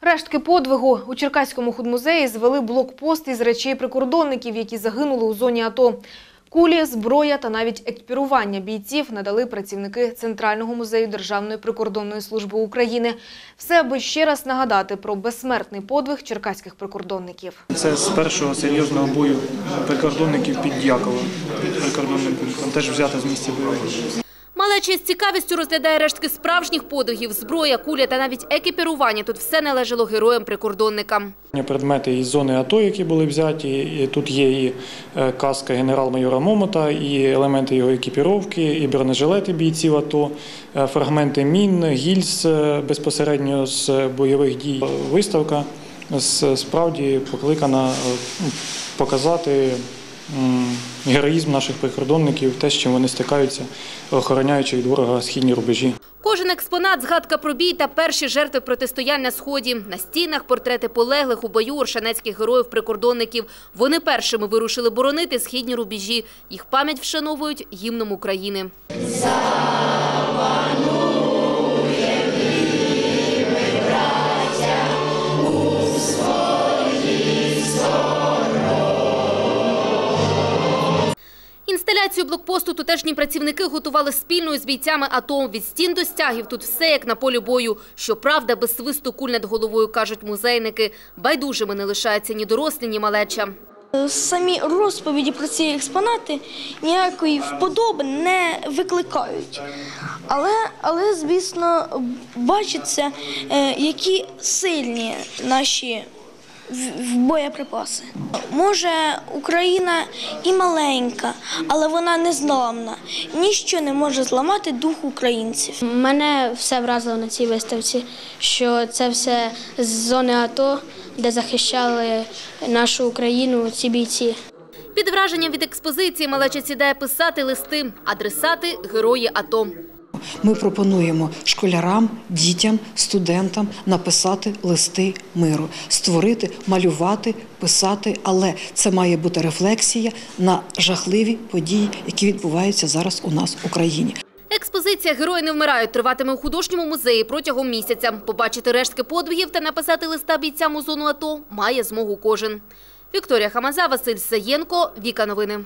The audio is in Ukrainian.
Рештки подвигу у Черкаському худмузеї звели блокпост із речей прикордонників, які загинули у зоні АТО. Кулі, зброя та навіть екіпірування бійців надали працівники Центрального музею Державної прикордонної служби України. Все аби ще раз нагадати про безсмертний подвиг черкаських прикордонників. Це з першого серйозного бою прикордонників під Дяково. Прикордонним пунктом теж взято з місця бойових. Дій. З цікавістю розглядає рештки справжніх подвигів, зброя, куля та навіть екіпірування. Тут все належало героям-прикордонникам. Предмети із зони АТО, які були взяті. Тут є і е, каска генерал-майора Момота, і елементи його екіпіровки, і бронежилети бійців АТО, е, фрагменти мін, гільз е, безпосередньо з бойових дій. Виставка справді покликана показати героїзм наших прикордонників, те, з чим вони стикаються, охороняючи від ворога східні рубежі. Кожен експонат – згадка про бій та перші жертви протистоянь на Сході. На стінах – портрети полеглих у бою оршанецьких героїв-прикордонників. Вони першими вирушили боронити східні рубежі. Їх пам'ять вшановують гімном України. Інсталяцію блокпосту тутешні працівники готували спільно з бійцями АТО. Від стін до стягів тут все як на полі бою. Щоправда, без свисту куль над головою, кажуть музейники. Байдужими не лишаються ні дорослі, ні малеча. Самі розповіді про ці експонати ніякої вподоби не викликають. Але, але звісно, бачиться, е, які сильні наші в- боєприпаси. Може, Україна і маленька, але вона незламна. Ніщо не може зламати дух українців. Мене все вразило на цій виставці, що це все з зони АТО, де захищали нашу Україну ці бійці. Під враженням від експозиції малеча сідає писати листи. Адресати – герої АТО. Ми пропонуємо школярам, дітям, студентам написати листи миру, створити, малювати, писати, але це має бути рефлексія на жахливі події, які відбуваються зараз у нас в Україні. Експозиція «Герої не вмирають» триватиме у художньому музеї протягом місяця. Побачити рештки подвигів та написати листа бійцям у зону АТО має змогу кожен. Вікторія Хамаза, Василь Саєнко, Віка Новини.